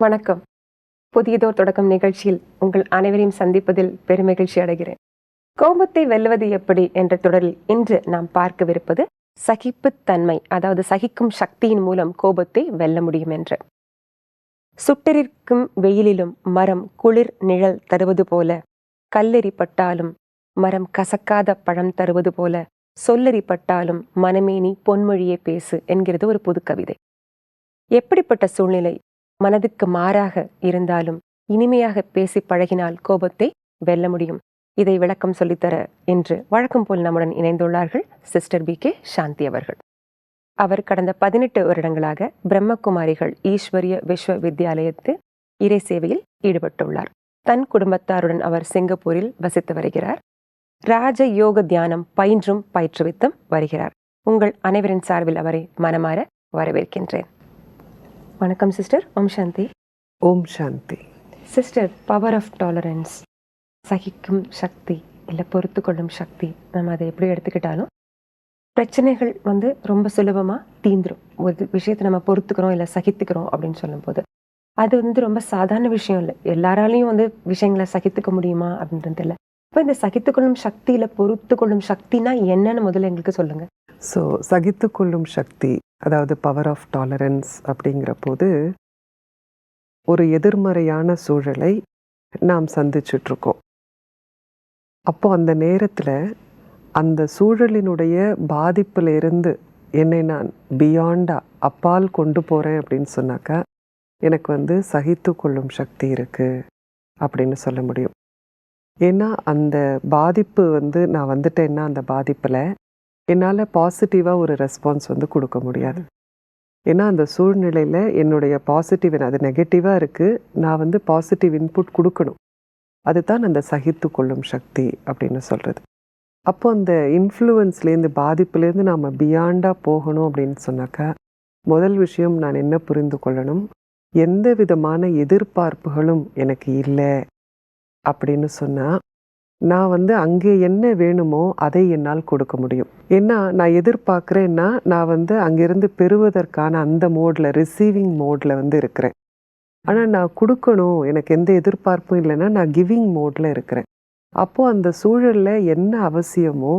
வணக்கம். புதியதோர் தொடக்கம் நிகழ்ச்சியில் உங்கள் அனைவரையும் சந்திப்பதில் பெருமகிழ்ச்சி அடைகிறேன். கோபத்தை வெல்லுவது எப்படி என்ற தொடரில் இன்று நாம் பார்க்கவிருப்பது சகிப்புத்தன்மை அதாவது சகிக்கும் சக்தியின் மூலம் கோபத்தை வெல்ல முடியும் என்று. சுட்டரிக்கும் வெயிலிலும் மரம் குளிர் நிழல் தருவது போல கல்லெறிப்பட்டாலும் மரம் கசக்காத பழம் தருவது போல சொல்லெறிப்பட்டாலும் மனமேனி பொன்மொழியே பேசு என்கிறது ஒரு புது கவிதை எப்படிப்பட்ட சூழ்நிலை மனதுக்கு மாறாக இருந்தாலும் இனிமையாக பேசி பழகினால் கோபத்தை வெல்ல முடியும். இதை விளக்கம் சொல்லித்தர என்று வழக்கம் போல் நம்முடன் இணைந்துள்ளார்கள் சிஸ்டர் பி. கே. சாந்தி அவர்கள். அவர் கடந்த பதினெட்டு வருடங்களாக பிரம்மகுமாரிகள் ஈஸ்வரிய விஸ்வ வித்யாலயத்து இறை சேவையில் ஈடுபட்டுள்ளார். தன் குடும்பத்தாருடன் அவர் சிங்கப்பூரில் வசித்து வருகிறார். ராஜ யோக தியானம் பயின்றும் பயிற்றுவித்தும் வருகிறார். உங்கள் அனைவரின் சார்பில் அவரை மனமாற வரவேற்கின்றேன். வணக்கம் சிஸ்டர் ஓம் சாந்தி. ஓம் சாந்தி. சிஸ்டர் பவர் ஆஃப் டாலரன்ஸ் சகிக்கும் சக்தி இல்லை பொறுத்து கொள்ளும் சக்தி நம்ம அதை எப்படி எடுத்துக்கிட்டாலும் பிரச்சனைகள் வந்து ரொம்ப சுலபமாக தீந்துரும். ஒரு விஷயத்தை நம்ம பொறுத்துக்கிறோம் இல்லை சகித்துக்கிறோம் அப்படின்னு சொல்லும்போது. அது வந்து ரொம்ப சாதாரண விஷயம் இல்லை. எல்லாராலையும் வந்து விஷயங்களை சகித்துக்க முடியுமா அப்படின்றது இல்லை. இப்போ இந்த சகித்துக்கொள்ளும் சக்தியில் பொறுத்து கொள்ளும் சக்தினா என்னன்னு முதல்ல எங்களுக்கு சொல்லுங்க. ஸோ சகித்து கொள்ளும் சக்தி அதாவது பவர் ஆஃப் டாலரன்ஸ் அப்படிங்கிற போது ஒரு எதிர்மறையான சூழலை நாம் சந்திச்சிட்ருக்கோம். அப்போ அந்த நேரத்தில் அந்த சூழலினுடைய பாதிப்பிலிருந்து என்னை நான் பியாண்டா அப்பால் கொண்டு போகிறேன் அப்படின்னு சொன்னாக்கா எனக்கு வந்து சகித்து கொள்ளும் சக்தி இருக்குது அப்படின்னு சொல்ல முடியும். ஏன்னா அந்த பாதிப்பு வந்து நான் வந்துட்டேன்னா அந்த பாதிப்பில் என்னால் பாசிட்டிவாக ஒரு ரெஸ்பான்ஸ் வந்து கொடுக்க முடியாது. ஏன்னா அந்த சூழ்நிலையில் என்னுடைய பாசிட்டிவ் அது நெகட்டிவாக இருக்குது நான் வந்து பாசிட்டிவ் இன்புட் கொடுக்கணும். அதுதான் அந்த சகித்து கொள்ளும் சக்தி அப்படின்னு சொல்கிறது அப்போ அந்த இன்ஃப்ளூயன்ஸ்லேருந்து பாதிப்புலேருந்து நாம் பியாண்டாக போகணும் அப்படின்னு சொன்னாக்கா முதல் விஷயம் நான் என்ன புரிந்து கொள்ளணும்? எந்த விதமான எதிர்பார்ப்புகளும் எனக்கு இல்லை அப்படின்னு சொன்னால் நான் வந்து அங்கே என்ன வேணுமோ அதை என்னால் கொடுக்க முடியும். ஏன்னா நான் எதிர்பார்க்குறேன்னா நான் வந்து அங்கேருந்து பெறுவதற்கான அந்த மோடில் ரிசீவிங் மோடில் வந்து இருக்கிறேன். ஆனால் நான் கொடுக்கணும். எனக்கு எந்த எதிர்பார்ப்பும் இல்லைன்னா நான் கிவிங் மோடில் இருக்கிறேன். அப்போது அந்த சூழலில் என்ன அவசியமோ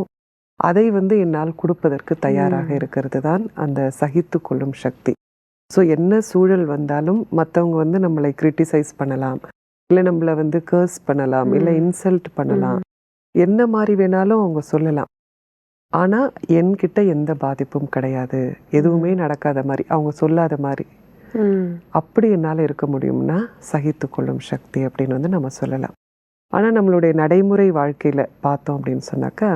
அதை வந்து என்னால் கொடுப்பதற்கு தயாராக. இருக்கிறது தான் அந்த சகித்து கொள்ளும் சக்தி. ஸோ என்ன சூழல் வந்தாலும் மற்றவங்க வந்து நம்மளை கிரிட்டிசைஸ் பண்ணலாம். இல்லை நம்மளை வந்து கர்ஸ் பண்ணலாம் இல்லை. இன்சல்ட் பண்ணலாம். என்ன மாதிரி வேணாலும் அவங்க சொல்லலாம். ஆனால் என்கிட்ட எந்த பாதிப்பும் கிடையாது. எதுவுமே நடக்காத மாதிரி அவங்க சொல்லாத மாதிரி. அப்படி என்னால் இருக்க முடியும்னா சகித்து கொள்ளும் சக்தி அப்படின்னு வந்து நம்ம சொல்லலாம். ஆனால் நம்மளுடைய நடைமுறை வாழ்க்கையில் பார்த்தோம் அப்படின்னு சொன்னாக்கா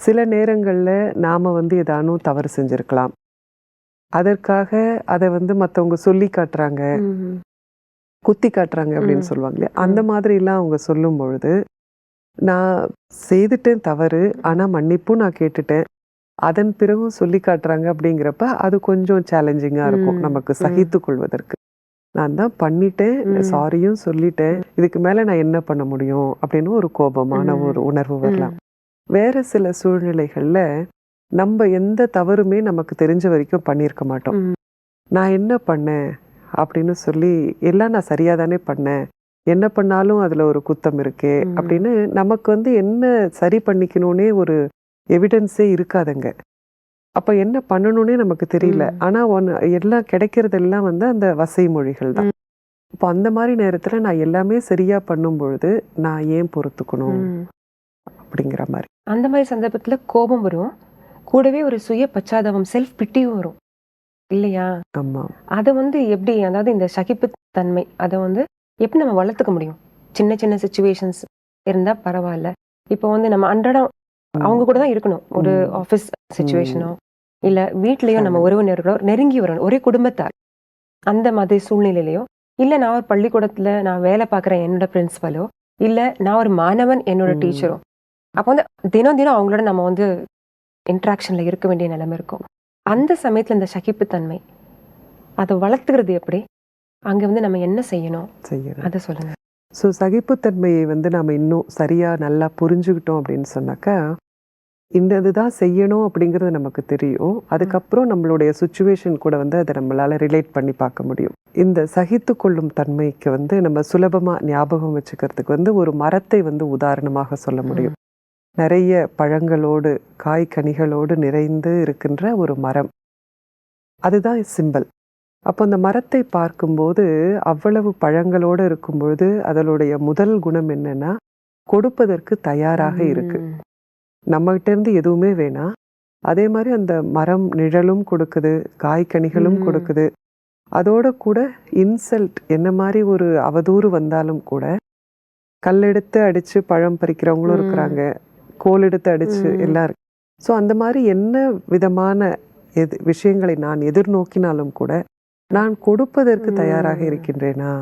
சில நேரங்களில் நாம் வந்து ஏதானும் தவறு செஞ்சுருக்கலாம். அதற்காக அதை வந்து மற்றவங்க சொல்லி காட்டுறாங்க. குத்தி காட்டுறாங்க அப்படின்னு ம். சொல்லுவாங்க இல்லையா அந்த மாதிரிலாம் அவங்க சொல்லும் பொழுது நான் செய்துட்டேன் தவறு ஆனால் மன்னிப்பும் நான் கேட்டுட்டேன் அதன் பிறகும் சொல்லி காட்டுறாங்க அப்படிங்கிறப்ப அது கொஞ்சம் சேலஞ்சிங்காக இருக்கும். நமக்கு. சகித்து கொள்வதற்கு நான் தான் பண்ணிட்டேன். சாரியும் சொல்லிட்டேன் இதுக்கு மேலே நான் என்ன பண்ண முடியும் அப்படின்னு ஒரு கோபமான. ஒரு உணர்வு வரலாம் வேற சில சூழ்நிலைகளில் நம்ம எந்த தவறுமே நமக்கு தெரிஞ்ச வரைக்கும் பண்ணியிருக்க மாட்டோம். நான் என்ன பண்ணேன் அப்படின்னு சொல்லி எல்லாம் நான் சரியாக தானே பண்ணேன். என்ன பண்ணாலும் அதில் ஒரு குத்தம் இருக்கே. அப்படின்னு நமக்கு வந்து என்ன சரி பண்ணிக்கணும்னே ஒரு எவிடன்ஸே இருக்காதுங்க. அப்போ என்ன பண்ணணும்னே நமக்கு தெரியல. ஆனால் ஒன்று எல்லாம் கிடைக்கிறதெல்லாம் வந்து அந்த வசை மொழிகள் தான். இப்போ அந்த மாதிரி நேரத்தில் நான் எல்லாமே சரியாக பண்ணும் பொழுது நான் ஏன் பொறுத்துக்கணும். அப்படிங்கிற மாதிரி. அந்த மாதிரி சந்தர்ப்பத்தில் கோபம் வரும். கூடவே ஒரு சுய பச்சாதாபம் செல்ஃப் பிட்டியும் வரும். இல்லையா? ஆமாம் அதை வந்து எப்படி அதாவது இந்த சகிப்புத்தன்மை அதை வந்து எப்படி நம்ம வளர்த்துக்க முடியும்? சின்ன சின்ன சுச்சுவேஷன்ஸ் இருந்தா பரவாயில்ல. இப்போ வந்து நம்ம அன்றாடம் அவங்க கூட தான் இருக்கணும். ஒரு ம். ஆஃபீஸ் சுச்சுவேஷனோ இல்ல வீட்லயோ நம்ம. உறவினர்களோ நெருங்கி வரணும். ஒரே குடும்பத்தார். அந்த மாதிரி சூழ்நிலையிலையோ இல்ல நான் ஒரு பள்ளிக்கூடத்துல நான் வேலை பார்க்குறேன் என்னோட பிரின்சிபலோ இல்ல நான் ஒரு மாணவன் என்னோட ம். டீச்சரோ அப்போ வந்து தினம் தினம் அவங்களோட நம்ம வந்து இன்ட்ராக்ஷன்ல இருக்க வேண்டிய நிலைமை இருக்கும். அந்த சமயத்துல இந்த சகிப்புத்தன்மை அதை வளர்த்துக்கிறது எப்படி? அங்க வந்து நம்ம என்ன செய்யணும்? செய்யணும். அதை சொல்லுங்க. ஸோ சகிப்புத்தன்மையை வந்து நாம் இன்னும் சரியாக நல்லா புரிஞ்சுக்கிட்டோம் அப்படின்னு சொன்னாக்கா இந்த இதுதான் செய்யணும் அப்படிங்கிறது நமக்கு தெரியும். அதுக்கப்புறம் நம்மளுடைய சுச்சுவேஷன் கூட வந்து அதை நம்மளால ரிலேட் பண்ணி பார்க்க முடியும். இந்த சகித்து கொள்ளும் தன்மைக்கு வந்து நம்ம சுலபமா ஞாபகம் வச்சுக்கிறதுக்கு வந்து ஒரு மரத்தை வந்து உதாரணமாக சொல்ல முடியும். நிறைய பழங்களோடு காய் கனிகளோடு நிறைந்து இருக்கின்ற ஒரு மரம் அதுதான் சிம்பல் அப்போ அந்த மரத்தை பார்க்கும்போது அவ்வளவு பழங்களோடு இருக்கும் பொழுது அதனுடைய முதல் குணம் என்னன்னா கொடுப்பதற்கு தயாராக இருக்கு. நம்மகிட்ட இருந்து எதுவுமே வேணாம் அதே மாதிரி அந்த மரம் நிழலும் கொடுக்குது காய்கனிகளும். கொடுக்குது அதோட கூட இன்சல்ட் என்ன மாதிரி ஒரு அவதூறு வந்தாலும் கூட கல்லெடுத்து அடிச்சு பழம் பறிக்கிறவங்களும். இருக்கிறாங்க கோல் எடுத்து அடிச்சு ம். எல்லாம் இருக்கு ஸோ அந்த மாதிரி என்ன விதமான எது விஷயங்களை நான் எதிர்நோக்கினாலும் கூட நான் கொடுப்பதற்கு தயாராக. இருக்கின்றேனா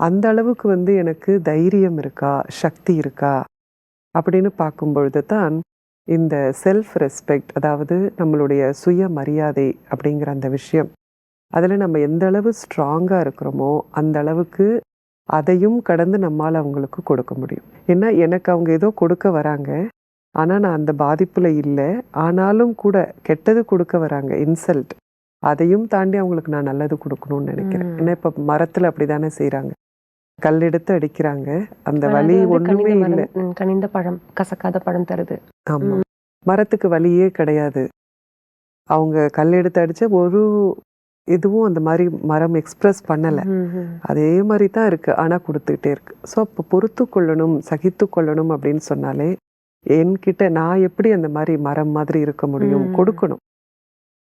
அந்த அளவுக்கு வந்து எனக்கு தைரியம் இருக்கா சக்தி இருக்கா அப்படின்னு பார்க்கும் பொழுது தான் இந்த செல்ஃப் ரெஸ்பெக்ட் அதாவது நம்மளுடைய சுய மரியாதை அப்படிங்கிற அந்த விஷயம் அதில் நம்ம எந்த அளவு ஸ்ட்ராங்காக இருக்கிறோமோ அந்த அளவுக்கு அதையும் கடந்து நம்மால் அவங்களுக்கு கொடுக்க முடியும் ஏன்னா எனக்கு அவங்க ஏதோ கொடுக்க வராங்க ஆனால் நான் அந்த பாதிப்பில் இல்லை. ஆனாலும் கூட கெட்டது கொடுக்க வராங்க. இன்சல்ட். அதையும் தாண்டி அவங்களுக்கு நான் நல்லது கொடுக்கணும்னு நினைக்கிறேன். ஏன்னா இப்போ மரத்தில் அப்படி தானே செய்கிறாங்க கல் எடுத்து அடிக்கிறாங்க. அந்த வலி ஒன்றுமே இல்லை. கனிந்த பழம் கசக்காத பழம் தருது. ஆமா. மரத்துக்கு வலியே கிடையாது. அவங்க கல் எடுத்து அடிச்ச ஒரு இதுவும் அந்த மாதிரி மரம் எக்ஸ்பிரஸ் பண்ணலை. அதே மாதிரி தான் இருக்கு. ஆனா கொடுத்துக்கிட்டே இருக்கு. ஸோ அப்போ பொறுத்து கொள்ளணும் சகித்து கொள்ளணும் அப்படின்னு சொன்னாலே என்கிட்ட நான் எப்படி அந்த மாதிரி மரம் மாதிரி இருக்க முடியும். கொடுக்கணும்.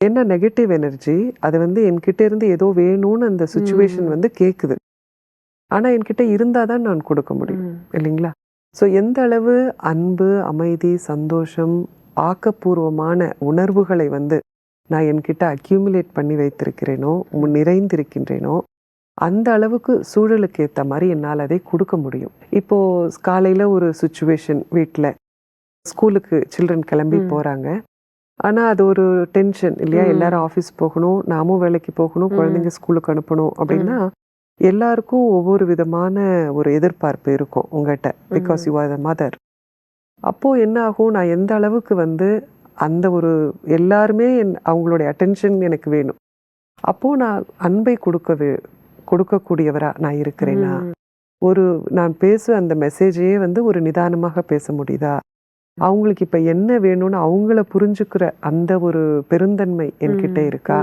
என்ன நெகட்டிவ் எனர்ஜி அது வந்து என்கிட்ட இருந்து ஏதோ வேணும்னு அந்த சுச்சுவேஷன். வந்து கேக்குது. ஆனா என்கிட்ட இருந்தாதான் நான் கொடுக்க முடியும். இல்லைங்களா? ஸோ எந்த அளவு அன்பு அமைதி சந்தோஷம் ஆக்கப்பூர்வமான உணர்வுகளை வந்து நான் என்கிட்ட அக்யூமுலேட் பண்ணி வைத்திருக்கிறேனோ நிறைந்திருக்கின்றேனோ அந்த அளவுக்கு சூழலுக்கு ஏற்ற மாதிரி என்னால் அதை கொடுக்க முடியும். இப்போ காலையில் ஒரு சுச்சுவேஷன் வீட்டில் ஸ்கூலுக்கு சில்ட்ரன் கிளம்பி. போகிறாங்க ஆனால் அது ஒரு டென்ஷன் இல்லையா. எல்லாரும் ஆஃபீஸ் போகணும் நாமும் வேலைக்கு போகணும். குழந்தைங்க ஸ்கூலுக்கு அனுப்பணும் அப்படின்னா எல்லாருக்கும் ஒவ்வொரு விதமான ஒரு எதிர்பார்ப்பு இருக்கும் உங்ககிட்ட because you are the mother அப்போ என்ன ஆகும்? நான் எந்த அளவுக்கு வந்து அந்த ஒரு எல்லாருமே என் அவங்களுடைய அட்டென்ஷன் எனக்கு வேணும். அப்போ நான் அன்பை கொடுக்க வே- கொடுக்கக்கூடியவரா நான் இருக்கிறேனா? ம். ஒரு நான் பேசுற அந்த மெசேஜையே வந்து ஒரு நிதானமாக பேச முடியுதா? அவங்களுக்கு இப்ப என்ன வேணும்னு அவங்கள புரிஞ்சுக்கிற அந்த ஒரு பெருந்தன்மை என்கிட்ட. இருக்கா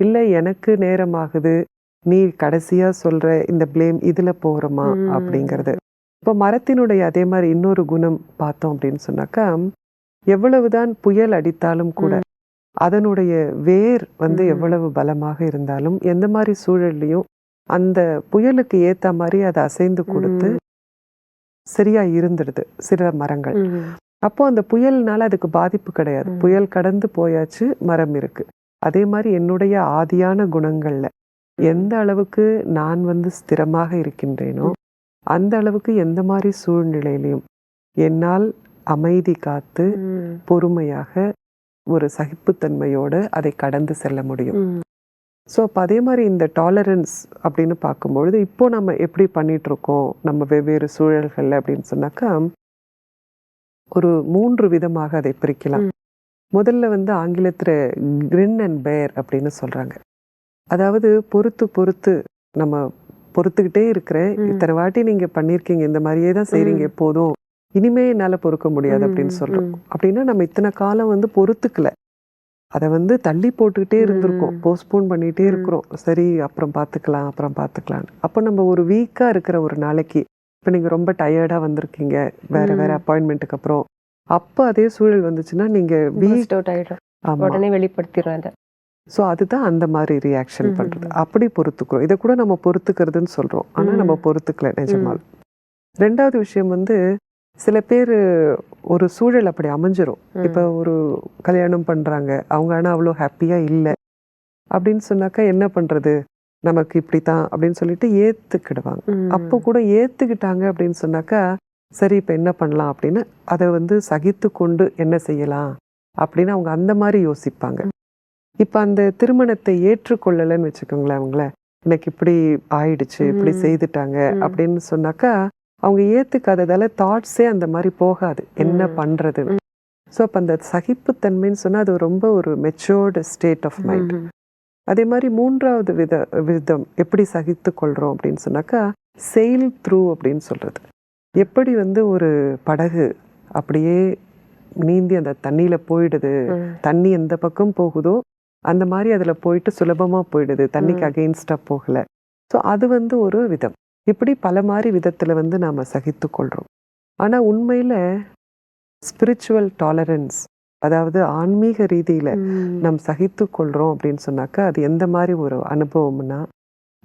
இல்ல எனக்கு நேரமாகுது நீ கடைசியா சொல்ற இந்த ப்ளேம் இதுல போறோமா ம். அப்படிங்கிறது இப்போ மரத்தினுடைய அதே மாதிரி இன்னொரு குணம் பார்த்தோம் அப்படின்னு சொன்னாக்கா எவ்வளவுதான் புயல் அடித்தாலும் கூட. அதனுடைய வேர் வந்து. எவ்வளவு பலமாக இருந்தாலும் எந்த மாதிரி சூழல்லையும் அந்த புயலுக்கு ஏத்த மாதிரி அதை அசைந்து கொடுத்து. சரியா இருந்துடுது சில மரங்கள் ம். அப்போ அந்த புயல்னால அதுக்கு பாதிப்பு கிடையாது. புயல் கடந்து போயாச்சு மரம் இருக்கு அதே மாதிரி என்னுடைய ஆதியான குணங்கள்ல எந்த அளவுக்கு நான் வந்து ஸ்திரமாக இருக்கின்றேனோ அந்த அளவுக்கு எந்த மாதிரி சூழ்நிலையிலையும் என்னால் அமைதி காத்து. பொறுமையாக ஒரு சகிப்புத்தன்மையோடு அதை கடந்து செல்ல முடியும். ஸோ அப்போ அதே மாதிரி இந்த டாலரன்ஸ் அப்படின்னு பார்க்கும்பொழுது இப்போ நம்ம எப்படி பண்ணிட்டு இருக்கோம் நம்ம வெவ்வேறு சூழல்கள்ல அப்படின்னு சொன்னாக்கா ஒரு மூன்று விதமாக அதை பிரிக்கலாம். முதல்ல வந்து ஆங்கிலத்துல கிரின் அண்ட் பேர் அப்படின்னு சொல்றாங்க அதாவது பொறுத்து பொறுத்து நம்ம பொறுத்துக்கிட்டே இருக்கிறேன். இத்தனை வாட்டி நீங்க பண்ணிருக்கீங்க இந்த மாதிரியே தான் செய்றீங்க ம். எப்போதும் இனிமே என்னால பொறுக்க முடியாது அப்படின்னு ம். சொல்றோம் ம். அப்படின்னா நம்ம இத்தனை காலம் வந்து பொறுத்துக்கல அதை வந்து தள்ளி போட்டுக்கிட்டே இருந்திருக்கோம். போஸ்ட்போன் பண்ணிட்டே ம். இருக்கிறோம் சரி அப்புறம் பார்த்துக்கலாம் அப்புறம் பார்த்துக்கலாம் அப்போ நம்ம ஒரு வீக்கா இருக்கிற ஒரு நாளைக்கு இப்போ நீங்க ரொம்ப டயர்டா வந்திருக்கீங்க. வேற வேற. அப்பாயின்மெண்ட்டுக்கு அப்புறம். அப்போ அதே சூழல் வந்துச்சுன்னா நீங்க வீக் Burst out ஆயிடும் ஆமா. உடனே வெளிப்படுத்திடும் அதை. ஸோ அதுதான் அந்த மாதிரி ரியாக்ஷன் ம். பண்றது. அப்படி பொறுத்துக்கிறோம். இதை கூட நம்ம பொறுத்துக்கிறதுன்னு சொல்றோம். ஆனா நம்ம. பொறுத்துக்கல நிஜமால். ரெண்டாவது விஷயம் வந்து சில பேர் ஒரு சூழல் அப்படி அமைஞ்சிரும். இப்போ ஒரு கல்யாணம் பண்றாங்க. அவங்க ஆனா அவ்வளோ ஹாப்பியா இல்லை. அப்படின்னு சொன்னாக்கா என்ன பண்றது? நமக்கு இப்படித்தான் அப்படின்னு சொல்லிட்டு ஏத்துக்கிடுவாங்க. அப்போ கூட ஏத்துக்கிட்டாங்க அப்படின்னு சொன்னாக்கா சரி இப்போ என்ன பண்ணலாம் அப்படின்னு அதை வந்து சகித்து கொண்டு என்ன செய்யலாம் அப்படின்னு அவங்க அந்த மாதிரி யோசிப்பாங்க இப்போ அந்த திருமணத்தை ஏற்றுக்கொள்ளலைன்னு வச்சுக்கோங்களேன் அவங்கள எனக்கு இப்படி ஆயிடுச்சு இப்படி. செய்துட்டாங்க. அப்படின்னு சொன்னாக்கா அவங்க ஏத்துக்காததால தாட்ஸே அந்த மாதிரி போகாது என்ன. பண்றது. ஸோ அப்போ அந்த சகிப்புத்தன்மைன்னு சொன்னா அது ரொம்ப ஒரு மெச்சோர்டு ஸ்டேட் ஆஃப் மைண்ட். அதே மாதிரி மூன்றாவது வித விதம் எப்படி சகித்து கொள்றோம் அப்படின்னு சொன்னாக்கா செயில் த்ரூ அப்படின்னு சொல்றது எப்படி வந்து ஒரு படகு அப்படியே நீந்தி அந்த தண்ணியில போயிடுது. தண்ணி எந்த பக்கம் போகுதோ அந்த மாதிரி அதுல போயிட்டு சுலபமா போயிடுது தண்ணிக்கு ம். அகெயின்ஸ்டா போகல ஸோ அது வந்து ஒரு விதம் இப்படி பல மாதிரி விதத்துல வந்து நாம சகித்து கொள்றோம் ஆனா உண்மையில ஸ்பிரிச்சுவல் டாலரன்ஸ் அதாவது ஆன்மீக ரீதியில. நாம் சகித்து கொள்றோம் அப்படின்னு சொன்னாக்கா அது எந்த மாதிரி ஒரு அனுபவம்னா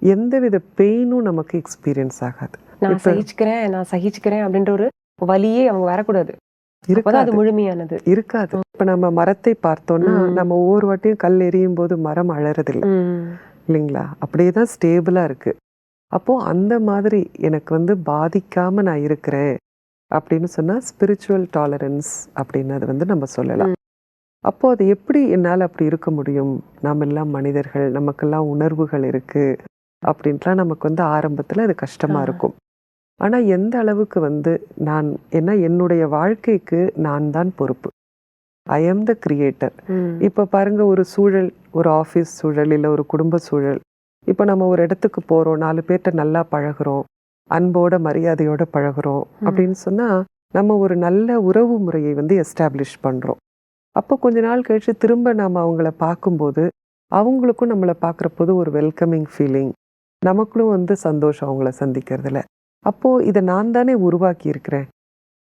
எந்தவித பெயினும் நமக்கு எக்ஸ்பீரியன்ஸ் ஆகாது. நான் சகிச்சுக்கிறேன் நான் சகிச்சுக்கிறேன் அப்படின்ற ஒரு வலியே அவங்க வரக்கூடாது. இருக்காது. முழுமையானது. இருக்காது. இப்ப நம்ம மரத்தை பார்த்தோம்னா. நம்ம ஒவ்வொரு வாட்டியும் கல் எறியும் போது மரம் அழறதில்லை. இல்லைங்களா? அப்படியே தான் ஸ்டேபிளாக இருக்கு. அப்போ அந்த மாதிரி எனக்கு வந்து பாதிக்காம நான் இருக்கிறேன். அப்படின்னு சொன்னா ஸ்பிரிச்சுவல் டாலரன்ஸ் அப்படின்னு அது வந்து நம்ம சொல்லலாம். அப்போ அது எப்படி என்னால் அப்படி இருக்க முடியும்? நாம் எல்லாம் மனிதர்கள் நமக்கெல்லாம் உணர்வுகள் இருக்கு அப்படின்ட்டுலாம் நமக்கு வந்து ஆரம்பத்தில் அது கஷ்டமா ஆ. இருக்கும். ஆனா எந்த அளவுக்கு வந்து நான் ஏன்னா என்னுடைய வாழ்க்கைக்கு நான் தான் பொறுப்பு. I am the creator. இப்போ பாருங்க ஒரு சூழல் ஒரு ஆஃபீஸ் சூழல் இல்லை ஒரு குடும்ப சூழல். இப்போ நம்ம ஒரு இடத்துக்கு போகிறோம் நாலு பேர்கிட்ட நல்லா பழகுறோம். அன்போட மரியாதையோட பழகுறோம் அப்படின்னு சொன்னா நம்ம ஒரு நல்ல உறவு முறையை வந்து எஸ்டாப்ளிஷ் பண்றோம். அப்போ கொஞ்ச நாள் கழிச்சு திரும்ப நாம அவங்கள பார்க்கும்போது அவங்களுக்கும் நம்மளை பார்க்குற போது ஒரு வெல்கமிங் ஃபீலிங் நமக்குள்ளும் வந்து சந்தோஷம் அவங்கள சந்திக்கிறதுல. அப்போ இதை நான் தானே உருவாக்கி இருக்கிறேன்.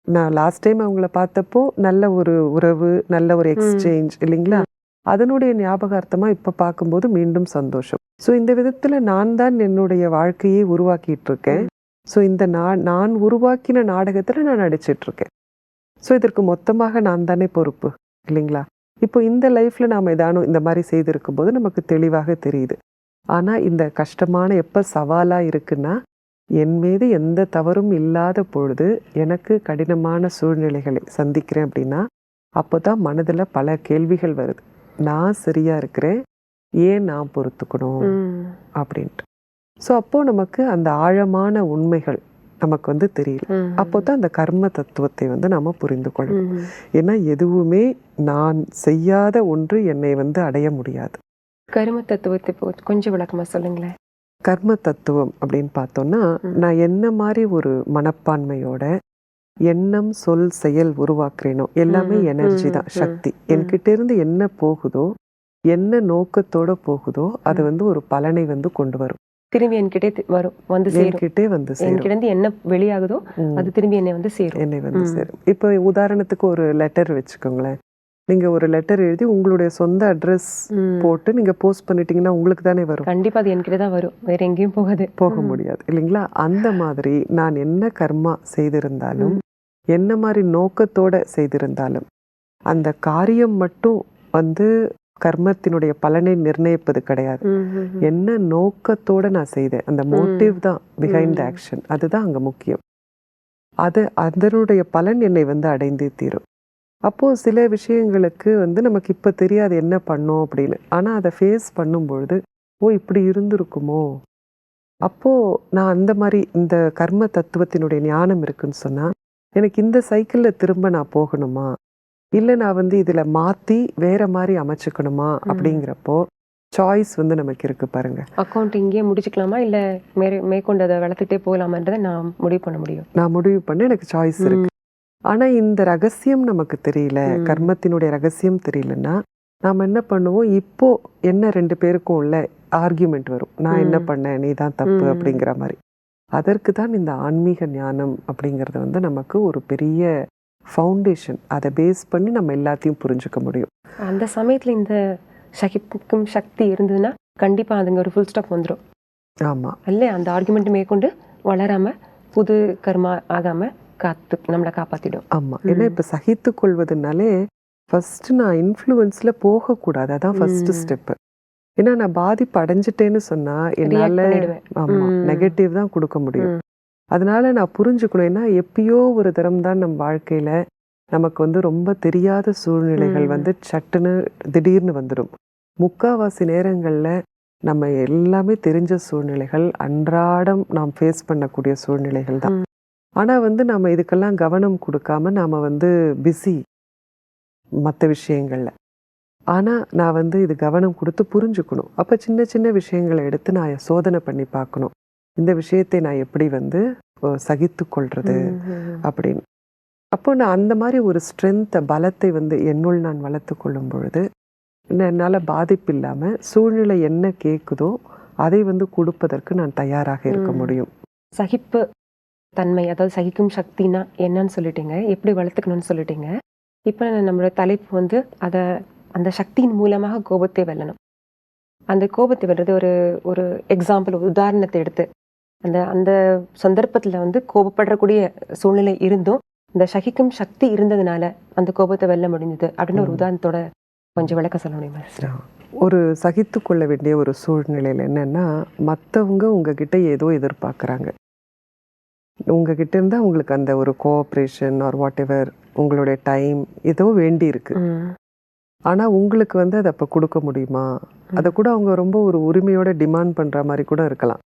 நான் லாஸ்ட் டைம் அவங்கள பார்த்தப்போ நல்ல ஒரு உறவு நல்ல ஒரு எக்ஸ்சேஞ்ச் இல்லைங்களா? அதனுடைய ஞாபகார்த்தமா இப்ப பார்க்கும்போது மீண்டும் சந்தோஷம். ஸோ இந்த விதத்துல நான் தான் என்னுடைய வாழ்க்கையை உருவாக்கிட்டு இருக்கேன். ஸோ இந்த நான் நான் உருவாக்கின நாடகத்துல நான் நடிச்சிட்டு இருக்கேன் ஸோ இதற்கு மொத்தமாக நான் தானே பொறுப்பு இல்லைங்களா? இப்போ இந்த லைஃப்ல நாம ஏதானும் இந்த மாதிரி செய்திருக்கும் போது நமக்கு தெளிவாக தெரியுது. ஆனா இந்த கஷ்டமான எப்ப சவாலா இருக்குன்னா என் மீது எந்த தவறும் இல்லாத பொழுது எனக்கு கடினமான சூழ்நிலைகளை சந்திக்கிறேன் அப்படின்னா அப்போதான் மனதுல பல கேள்விகள் வருது. நான் சரியா இருக்கிறேன் ஏன் நான் பொறுத்துக்கணும். அப்படின்ட்டு. ஸோ அப்போ நமக்கு அந்த ஆழமான உண்மைகள் நமக்கு வந்து தெரியல. அப்போ தான் அந்த கர்ம தத்துவத்தை வந்து நாம புரிந்து கொள்ளணும். ஏன்னா எதுவுமே நான் செய்யாத ஒன்று என்னை வந்து அடைய முடியாது. கரும தத்துவத்தை கொஞ்சம் விளக்கமா சொல்லுங்களேன். கர்ம தத்துவம் அப்படின்னு பார்த்தோம்னா ம். நான் என்ன மாதிரி ஒரு மனப்பான்மையோட எண்ணம் சொல் செயல் உருவாக்குறேனோ எல்லாமே எனர்ஜி தான் சக்தி. என்கிட்ட இருந்து என்ன போகுதோ என்ன நோக்கத்தோட போகுதோ அது. வந்து ஒரு பலனை வந்து கொண்டு வரும். திரும்பி என்கிட்டே வரும் வந்து சேரும். என்கிட்டே வந்து என்கிட்ட என்ன வெளியாகுதோ. அது திரும்பி என்னை வந்து சேரும். என்னை வந்து. சேரும். இப்போ உதாரணத்துக்கு ஒரு லெட்டர் வச்சுக்கோங்களேன். நீங்க ஒரு லெட்டர் எழுதி உங்களுடைய சொந்த அட்ரஸ். போட்டு நீங்க போஸ்ட் பண்ணிட்டீங்கன்னா உங்களுக்கு தானே வரும். கண்டிப்பா அது என்கிட்ட தான் வரும். வேற எங்கேயும் போகாது. போக. முடியாது. இல்லைங்களா? அந்த மாதிரி நான் என்ன கர்மா செய்திருந்தாலும் என்ன மாதிரி நோக்கத்தோட செய்திருந்தாலும் அந்த காரியம் மட்டும் வந்து கர்மத்தினுடைய பலனை நிர்ணயிப்பது கிடையாது. என்ன நோக்கத்தோட நான் செய்தேன். அந்த மோட்டிவ் தான் பிஹைண்ட் த. ஆக்ஷன் அதுதான் அங்க முக்கியம். அது அதனுடைய பலன் என்னை வந்து அடைந்தே தீரும். அப்போ சில விஷயங்களுக்கு வந்து நமக்கு இப்ப தெரியாது என்ன பண்ணோம் அப்படின்னு. ஆனா அதை ஃபேஸ் பண்ணும்பொழுது ஓ இப்படி இருந்திருக்குமோ? அப்போ நான் அந்த மாதிரி இந்த கர்ம தத்துவத்தினுடைய ஞானம் இருக்குன்னு சொன்னா எனக்கு இந்த சைக்கிள்ல திரும்ப நான் போகணுமா? இல்ல நான் வந்து இதுல மாத்தி வேற மாதிரி அமைச்சுக்கணுமா அப்படிங்கிறப்போ சாய்ஸ் வந்து நமக்கு இருக்கு பாருங்க. அக்கௌண்ட் இங்கேயே முடிச்சுக்கலாமா? இல்ல மேற் மேற்கொண்டு அதை வளர்த்துட்டே போகலாமான்றதை நான் முடிவு பண்ண முடியும். நான் முடிவு பண்ண எனக்கு சாய்ஸ் இருக்கு. ஆனா இந்த ரகசியம் நமக்கு தெரியல. ம். கர்மத்தினுடைய ரகசியம் தெரியலன்னா நாம என்ன பண்ணுவோம்? இப்போ என்ன ரெண்டு பேருக்கும் உள்ள ஆர்கியூமெண்ட் வரும். நான் என்ன ம். பண்ணேன்? நீ தான் தப்பு ம். அப்படிங்கிற மாதிரி. அதற்கு தான் இந்த ஆன்மீக ஞானம் அப்படிங்கிறது வந்து நமக்கு ஒரு பெரிய ஃபவுண்டேஷன் அதை பேஸ் பண்ணி நம்ம எல்லாத்தையும் புரிஞ்சுக்க முடியும். அந்த சமயத்துல இந்த சகிப்புக்கும் சக்தி இருந்ததுன்னா கண்டிப்பா அதுங்க ஒரு ஃபுல் ஸ்டாப் வந்துடும் ஆமா. அல்ல அந்த ஆர்குமெண்ட் மேற்கொண்டு வளராம புது கர்மா ஆகாம காத்து நம்மளை காப்பாத்திடும். ஆமா. ஏன்னா. இப்ப சகித்து கொள்வதுனாலே ஃபர்ஸ்ட் நான் இன்ஃப்ளூயன்ஸ்ல போகக்கூடாது. அதான் ஃபர்ஸ்ட் ம். ஸ்டெப் ஏன்னா நான் பாதிப்பு அடைஞ்சிட்டேன்னு சொன்னா React என்னால. நெகட்டிவ் தான் கொடுக்க முடியும். அதனால நான் புரிஞ்சுக்கணும். ஏன்னா எப்பயோ ஒரு தரம் தான் நம்ம வாழ்க்கையில நமக்கு வந்து ரொம்ப தெரியாத சூழ்நிலைகள். வந்து சட்டுன்னு திடீர்னு வந்துடும் முக்காவாசி நேரங்கள்ல நம்ம எல்லாமே தெரிஞ்ச சூழ்நிலைகள் அன்றாடம் நாம் ஃபேஸ் பண்ணக்கூடிய சூழ்நிலைகள் தான். ம். ஆனா வந்து நம்ம இதுக்கெல்லாம் கவனம் கொடுக்காம நாம வந்து பிஸி மற்ற விஷயங்கள்ல. ஆனா நான் வந்து இது கவனம் கொடுத்து புரிஞ்சுக்கணும். அப்ப சின்ன சின்ன விஷயங்களை எடுத்து நான் சோதனை பண்ணி பார்க்கணும். இந்த விஷயத்தை நான் எப்படி வந்து சகித்து கொள்றது அப்படின்னு. அப்போ நான் அந்த மாதிரி ஒரு ஸ்ட்ரென்த்தை பலத்தை வந்து என்னுள் நான் வளர்த்து கொள்ளும் பொழுது என்ன- என்னால பாதிப்பு இல்லாம சூழ்நிலை என்ன கேட்குதோ அதை வந்து கொடுப்பதற்கு நான் தயாராக இருக்க. முடியும். சகிப்பு தன்மை அதாவது சகிக்கும் சக்தினா என்னன்னு சொல்லிட்டீங்க. எப்படி வளர்த்துக்கணும்னு சொல்லிட்டீங்க. இப்போ நம்மளோட தலைப்பு வந்து அதை அந்த சக்தியின் மூலமாக கோபத்தை வெல்லணும். அந்த கோபத்தை வெல்றது ஒரு ஒரு எக்ஸாம்பிள் உதாரணத்தை எடுத்து அந்த அந்த சந்தர்ப்பத்தில் வந்து கோபப்படக்கூடிய சூழ்நிலை இருந்தும் இந்த சகிக்கும் சக்தி இருந்ததுனால அந்த கோபத்தை வெல்ல முடிஞ்சது அப்படின்னு ஒரு. உதாரணத்தோட கொஞ்சம் விளக்க சொல்ல முடியுமா? ஒரு சகித்து கொள்ள வேண்டிய ஒரு சூழ்நிலையில் என்னன்னா மற்றவங்க உங்ககிட்ட ஏதோ எதிர்பார்க்குறாங்க உங்ககிட்ட இருந்தால் உங்களுக்கு அந்த ஒரு கோஆப்ரேஷன் ஆர் வாட் எவர் உங்களுடைய டைம் ஏதோ வேண்டி இருக்கு. ஆனால் உங்களுக்கு வந்து அதை அப்போ கொடுக்க முடியுமா அதை கூட அவங்க ரொம்ப ஒரு உரிமையோட டிமாண்ட் பண்ணுற மாதிரி கூட இருக்கலாம்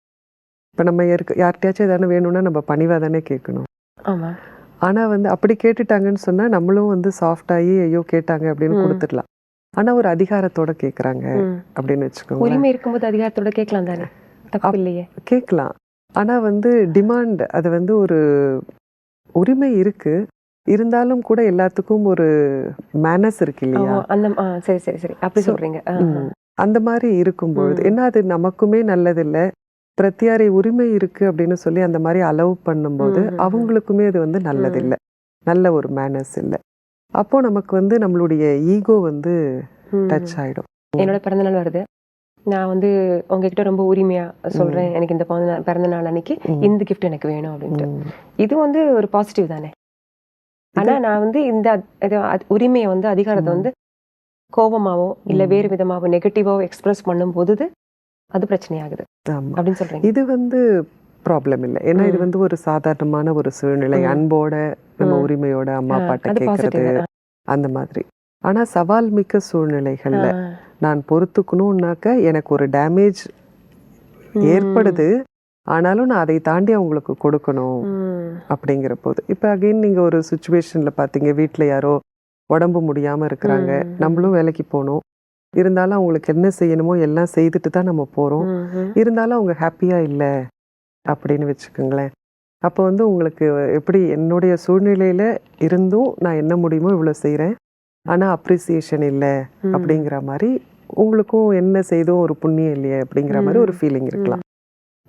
இப்போ நம்ம யாருக்கு யார்கிட்டயாச்சும் எதாவது வேணும்னா நம்ம பணிவாக தானே கேட்கணும். ஆமா. ஆனால் வந்து அப்படி கேட்டுட்டாங்கன்னு சொன்னால் நம்மளும் வந்து சாஃப்டாகி ஐயோ கேட்டாங்க அப்படின்னு. கொடுத்துடலாம். ஆனால் ஒரு அதிகாரத்தோட கேட்குறாங்க. அப்படின்னு வச்சுக்கோங்க உரிமை இருக்கும்போது அதிகாரத்தோட கேட்கலாம் தானே? தப்பு இல்லையே. கேட்கலாம். ஆனால் வந்து டிமாண்ட் அது வந்து ஒரு உரிமை இருக்கு. இருந்தாலும் கூட எல்லாத்துக்கும் ஒரு மேனஸ் இருக்கு இல்லையா? அந்த சரி சரி சரி. அப்படி சொல்றீங்க. அந்த மாதிரி இருக்கும்பொழுது ம். என்ன அது நமக்குமே நல்லதில்லை. பிரத்தியாரை உரிமை இருக்கு அப்படின்னு சொல்லி அந்த மாதிரி அலோவ் பண்ணும்போது. அவங்களுக்குமே அது வந்து நல்லதில்லை நல்ல ஒரு மேனஸ் இல்லை அப்போ நமக்கு வந்து நம்மளுடைய ஈகோ வந்து. டச் ஆயிடும் என்னோட பிறந்தநாள் வருது நான் வந்து உங்ககிட்ட ரொம்ப உரிமையா சொல்றேன் எனக்கு இந்த பிறந்த நாள் அன்னைக்கு. இந்த கிஃப்ட் எனக்கு வேணும் அப்படின்ட்டு. இது வந்து ஒரு பாசிட்டிவ் தானே ஆனா நான் வந்து இந்த உரிமையை வந்து அதிகாரத்தை. வந்து கோபமாவோ இல்ல. வேறு விதமாவோ நெகட்டிவாவோ எக்ஸ்பிரஸ் பண்ணும்போது இது- அது பிரச்சனையாகுது அப்படின்னு சொல்றீங்க. இது வந்து ப்ராப்ளம் இல்லை. ஏன்னா இது. வந்து ஒரு சாதாரணமான ஒரு சூழ்நிலை. அன்போட நம்ம. உரிமையோட அம்மா அப்பாட்ட கேட்கறது அந்த மாதிரி. ஆனா சவால் மிக்க சூழ்நிலைகள்ல நான் பொறுத்துக்கணும்னாக்க எனக்கு ஒரு டேமேஜ் ஏற்படுது. ஆனாலும் நான் அதை தாண்டி அவங்களுக்கு கொடுக்கணும் அப்படிங்கிற போது இப்போ அகைன் நீங்க ஒரு சுச்சுவேஷன்ல பாத்தீங்க வீட்ல யாரோ உடம்பு முடியாம இருக்கிறாங்க. நம்மளும் வேலைக்கு போகணும் இருந்தாலும் அவங்களுக்கு என்ன செய்யணுமோ எல்லாம் செய்துட்டு தான் நம்ம போறோம். இருந்தாலும் அவங்க ஹாப்பியா இல்லை அப்படின்னு வச்சுக்கோங்களேன். அப்போ வந்து உங்களுக்கு எப்படி என்னுடைய சூழ்நிலையில இருந்தும் நான் என்ன முடியுமோ இவ்வளோ செய்கிறேன் ஆனால் அப்ரிசியேஷன் இல்லை அப்படிங்கிற மாதிரி உங்களுக்கும் என்ன செய்தும் ஒரு புண்ணியம் இல்லையே அப்படிங்கிற மாதிரி ஒரு. ஃபீலிங் இருக்கலாம்.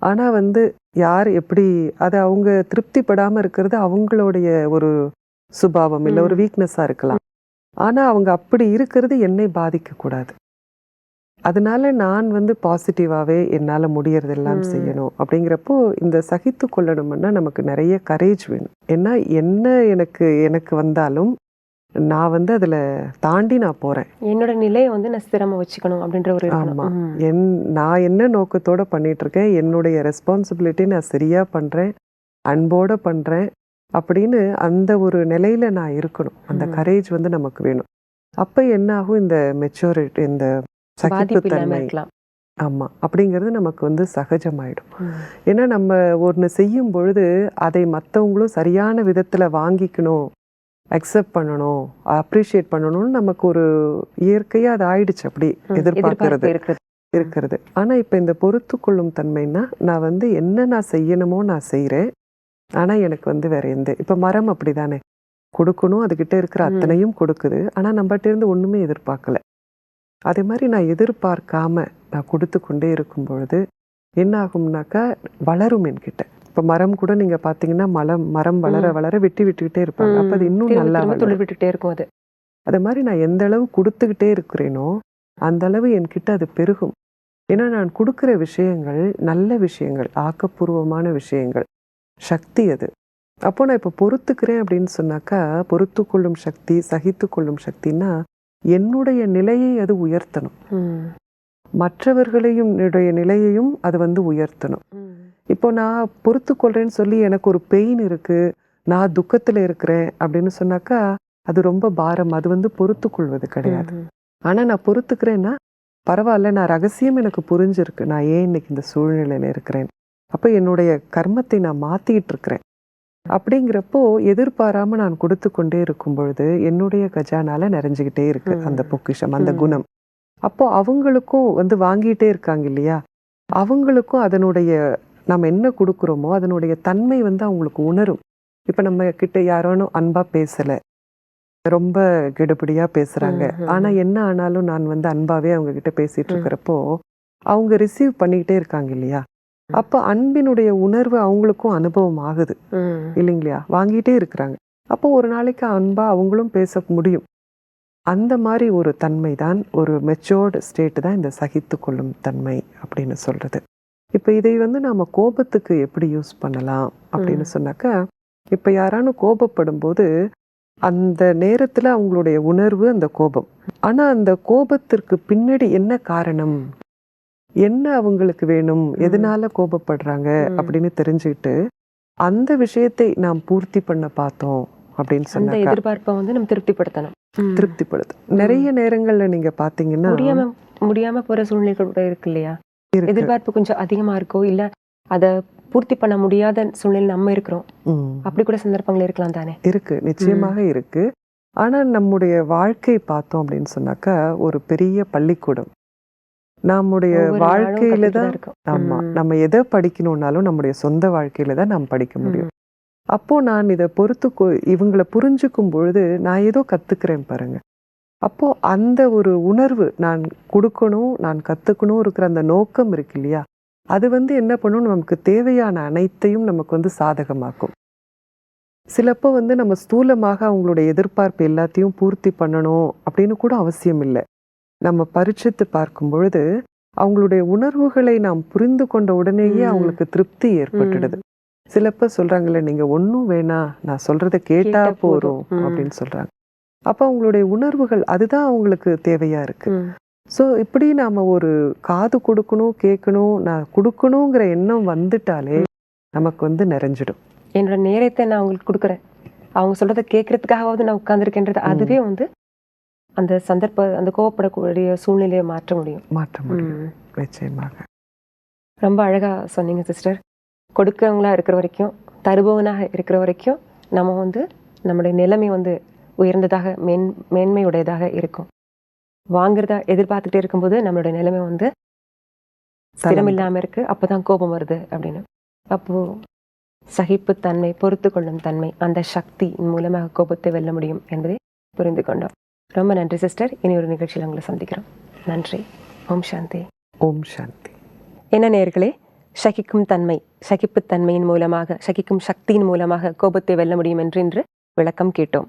ஆனால் வந்து யார் எப்படி அதை அவங்க திருப்திப்படாமல் இருக்கிறது அவங்களுடைய ஒரு சுபாவம் இல்லை ஒரு. வீக்னஸாக இருக்கலாம். ஆனால் அவங்க அப்படி இருக்கிறது என்னை பாதிக்கக்கூடாது அதனால நான் வந்து பாசிட்டிவாகவே என்னால் முடியறதெல்லாம். செய்யணும் அப்படிங்கிறப்போ இந்த சகித்து கொள்ளணும்னா நமக்கு நிறைய கரேஜ் வேணும் ஏன்னா என்ன எனக்கு எனக்கு வந்தாலும் நான் வந்து அதில் தாண்டி நான் போகிறேன் என்னோட நிலையை வந்து நான் ஸ்திரமா வச்சுக்கணும் அப்படின்ற ஒரு ஆமா. இருக்கணும் ம். என் நான் என்ன நோக்கத்தோட பண்ணிட்டு இருக்கேன் என்னுடைய ரெஸ்பான்சிபிலிட்டி நான் சரியா பண்றேன் அன்போட பண்றேன் அப்படின்னு அந்த ஒரு நிலையில நான் இருக்கணும். அந்த. கரேஜ் வந்து நமக்கு வேணும். அப்ப என்ன ஆகும் இந்த மெச்சூரிட்டி இந்த சகிப்புத்தன்மை? இருக்கலாம். ஆமா. அப்படிங்கிறது நமக்கு வந்து சகஜமாயிடும். ஏன்னா நம்ம ஒன்று செய்யும் பொழுது அதை மற்றவங்களும் சரியான விதத்துல வாங்கிக்கணும் அக்செப்ட் பண்ணணும் அப்ரிஷியேட் பண்ணணும்னு நமக்கு ஒரு இயற்கையா அது ஆயிடுச்சு அப்படி. எதிர்பார்க்கறது. இருக்கிறது இருக்கிறது ஆனா இப்ப இந்த பொறுத்து கொள்ளும் தன்மைனா நான் வந்து என்ன நான் செய்யணுமோ நான் செய்றேன். ஆனா எனக்கு வந்து வேற எந்த இப்ப மரம் அப்படிதானே. கொடுக்கணும் அதுகிட்ட இருக்கிற. அத்தனையும் கொடுக்குது. ஆனா நம்மகிட்ட இருந்து ஒண்ணுமே எதிர்பார்க்கல. அதே மாதிரி நான் எதிர்பார்க்காம நான் கொடுத்து கொண்டே இருக்கும் பொழுது என்ன ஆகும்னாக்கா வளரும் என்கிட்ட. இப்ப மரம் கூட நீங்க பாத்தீங்கன்னா மலம் மரம் வளர. வளர வெட்டி விட்டுக்கிட்டே இருப்பாங்க. அப்ப அது. இன்னும் நல்லா விட்டுட்டே இருக்கும் அது. அதே மாதிரி நான் எந்த அளவு கொடுத்துக்கிட்டே இருக்கிறேனோ அந்த அளவு என்கிட்ட அது பெருகும். ஏன்னா நான் கொடுக்கிற விஷயங்கள் நல்ல விஷயங்கள் ஆக்கப்பூர்வமான விஷயங்கள் சக்தி அது அப்போ நான் இப்போ பொறுத்துக்கிறேன் அப்படின்னு சொன்னாக்கா பொறுத்து கொள்ளும் சக்தி சகித்து கொள்ளும் சக்தின்னா என்னுடைய நிலையை அது உயர்த்தணும். மற்றவர்களையும் என்னுடைய நிலையையும் அது வந்து உயர்த்தணும். இப்போ நான் பொறுத்து கொள்றேன்னு சொல்லி எனக்கு ஒரு பெயின் இருக்கு நான் துக்கத்துல இருக்கிறேன் அப்படின்னு சொன்னாக்கா அது ரொம்ப பாரம் அது வந்து பொறுத்து கொள்வது கிடையாது ம். ஆனா நான் பொறுத்துக்கிறேன்னா பரவாயில்ல நான் ரகசியம் எனக்கு புரிஞ்சிருக்கு நான் ஏன் இன்னைக்கு இந்த சூழ்நிலையில இருக்கிறேன் அப்ப என்னுடைய கர்மத்தை நான் மாத்திட்டு இருக்கிறேன் அப்படிங்கிறப்போ எதிர்பாராம நான் கொடுத்து கொண்டே இருக்கும் பொழுது என்னுடைய கஜானால நிறைஞ்சுக்கிட்டே இருக்கு. அந்த பொக்கிஷம் அந்த. குணம் அப்போ அவங்களுக்கும் வந்து வாங்கிட்டே இருக்காங்க இல்லையா அவங்களுக்கும் அதனுடைய நம்ம என்ன கொடுக்குறோமோ அதனுடைய தன்மை வந்து அவங்களுக்கு உணரும் இப்ப நம்ம கிட்ட யாரோனும் அன்பா பேசல ரொம்ப கெடுபடியா பேசுறாங்க ம், ம், ஆனா ம். என்ன ஆனாலும் நான் வந்து அன்பாவே அவங்க கிட்ட பேசிட்டு ம். இருக்கிறப்போ அவங்க ரிசீவ் பண்ணிக்கிட்டே இருக்காங்க இல்லையா அப்போ அன்பினுடைய உணர்வு அவங்களுக்கும் அனுபவம் ஆகுது. இல்லைங்களா? வாங்கிட்டே இருக்கிறாங்க. அப்போ ஒரு நாளைக்கு அன்பா அவங்களும் பேச முடியும். அந்த மாதிரி ஒரு தன்மை தான் ஒரு மெச்சோர்டு ஸ்டேட் தான் இந்த சகித்து கொள்ளும் தன்மை அப்படின்னு சொல்றது. இப்போ இதை வந்து நாம கோபத்துக்கு எப்படி யூஸ் பண்ணலாம் அப்படின்னு. சொன்னாக்கா இப்போ யாரானு கோபப்படும் போது அந்த நேரத்துல அவங்களுடைய உணர்வு அந்த கோபம். ஆனா அந்த கோபத்திற்கு பின்னாடி என்ன காரணம்? என்ன அவங்களுக்கு வேணும். எதனால கோபப்படுறாங்க. அப்படின்னு தெரிஞ்சுக்கிட்டு அந்த விஷயத்தை நாம் பூர்த்தி பண்ண பார்த்தோம் அப்படின்னு சொன்னாக்கா எதிர்பார்ப்பை வந்து நம்ம திருப்திப்படுத்தணும். திருப்திப்படுது. நிறைய நேரங்கள்ல நீங்க பாத்தீங்கன்னா முடியாம முடியாம போற சூழ்நிலைகள் கூட இருக்கு இல்லையா. எதிர்பார்ப்பு கொஞ்சம் அதிகமா இருக்கோ இல்ல அத பூர்த்தி பண்ண முடியாத சூழ்நிலை நம்ம இருக்கிறோம். அப்படி கூட சந்தர்ப்பங்கள் இருக்கலாம் தானே? இருக்கு. நிச்சயமாக இருக்கு. ஆனா நம்முடைய வாழ்க்கை பார்த்தோம் அப்படின்னு சொன்னாக்கா ஒரு பெரிய பள்ளிக்கூடம். நம்முடைய வாழ்க்கையில தான். ஆமா. நம்ம எதை படிக்கணும்னாலும் நம்முடைய சொந்த வாழ்க்கையில தான் நாம் படிக்க முடியும். அப்போ நான் இதை பொறுத்து இவங்களை புரிஞ்சுக்கும் பொழுது நான் ஏதோ கத்துக்கிறேன் பாருங்க அப்போ அந்த ஒரு உணர்வு நான் கொடுக்கணும் நான் கத்துக்கணும் இருக்கிற அந்த நோக்கம் இருக்கு இல்லையா அது வந்து என்ன பண்ணும் நமக்கு தேவையான அனைத்தையும் நமக்கு வந்து சாதகமாக்கும் சிலப்போ வந்து நம்ம ஸ்தூலமாக அவங்களுடைய எதிர்பார்ப்பு எல்லாத்தையும் பூர்த்தி பண்ணணும் அப்படின்னு கூட அவசியம் இல்லை நம்ம பரிட்சித்து பார்க்கும் பொழுது அவங்களுடைய உணர்வுகளை நாம் புரிந்து கொண்ட உடனேயே. அவங்களுக்கு திருப்தி ஏற்பட்டுடுது சிலப்ப சொல்றாங்கல்ல நீங்க ஒன்றும் வேணாம் நான் சொல்றத கேட்டா போறோம். அப்படின்னு சொல்றாங்க அப்ப அவங்களுடைய உணர்வுகள் அதுதான் அவங்களுக்கு தேவையா இருக்கு. ஸோ இப்படி நாம ஒரு காது கொடுக்கணும் கேட்கணும் நான் கொடுக்கணுங்கிற எண்ணம் வந்துட்டாலே நமக்கு வந்து நிறைஞ்சிடும் என்னோட நேரத்தை நான் அவங்களுக்கு கொடுக்குறேன் அவங்க சொல்றத கேட்கறதுக்காகவாவது நான் உட்கார்ந்துருக்கேன்றது ம். அதுவே வந்து அந்த சந்தர்ப்ப அந்த கோவப்படக்கூடிய சூழ்நிலையை மாற்ற முடியும். மாற்ற முடியும். நிச்சயமாக. ரொம்ப அழகா சொன்னீங்க சிஸ்டர் கொடுக்கவங்களா இருக்கிற வரைக்கும் தருபவனாக இருக்கிற வரைக்கும் நம்ம வந்து நம்முடைய நிலைமை வந்து உயர்ந்ததாக மேன் மேன்மையுடையதாக இருக்கும். வாங்குறதா எதிர்பார்த்துட்டே இருக்கும்போது நம்மளுடைய நிலைமை வந்து ஸ்திரம் இல்லாம இருக்கு. அப்பதான் கோபம் வருது அப்படின்னு. அப்போ சகிப்புத்தன்மை பொறுத்து கொள்ளும் தன்மை அந்த சக்தியின் மூலமாக கோபத்தை வெல்ல முடியும் என்பதை புரிந்து கொண்டோம். ரொம்ப நன்றி சிஸ்டர் இனி ஒரு நிகழ்ச்சியில் உங்களை சந்திக்கிறோம். நன்றி. ஓம் சாந்தி. ஓம் சாந்தி. என்ன நேர்களே சகிக்கும் தன்மை சகிப்புத்தன்மையின் மூலமாக சகிக்கும் சக்தியின் மூலமாக கோபத்தை வெல்ல முடியும் என்று இன்று விளக்கம் கேட்டோம்.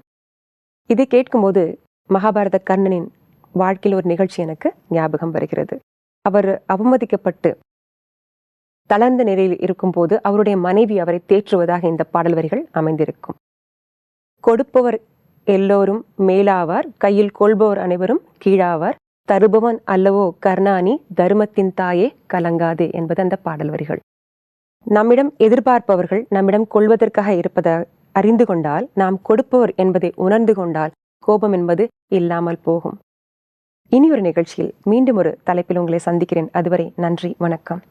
இதை கேட்கும்போது மகாபாரத கர்ணனின் வாழ்க்கையில் ஒரு நிகழ்ச்சி எனக்கு ஞாபகம் வருகிறது. அவர் அவமதிக்கப்பட்டு தளர்ந்த நிலையில் இருக்கும்போது அவருடைய மனைவி அவரை தேற்றுவதாக இந்த பாடல் வரிகள் அமைந்திருக்கும். கொடுப்பவர் எல்லோரும் மேலாவார் கையில் கொள்பவர் அனைவரும் கீழாவார். தருபவன் அல்லவோ கர்ணானி தர்மத்தின் தாயே கலங்காதே என்பது அந்த பாடல் வரிகள். நம்மிடம் எதிர்பார்ப்பவர்கள் நம்மிடம் கொள்வதற்காக இருப்பதை அறிந்து கொண்டால் நாம் கொடுப்பவர் என்பதை உணர்ந்து கொண்டால் கோபம் என்பது இல்லாமல் போகும். இனி ஒரு நிகழ்ச்சியில் மீண்டும் ஒரு தலைப்பில் உங்களை சந்திக்கிறேன். அதுவரை நன்றி வணக்கம்.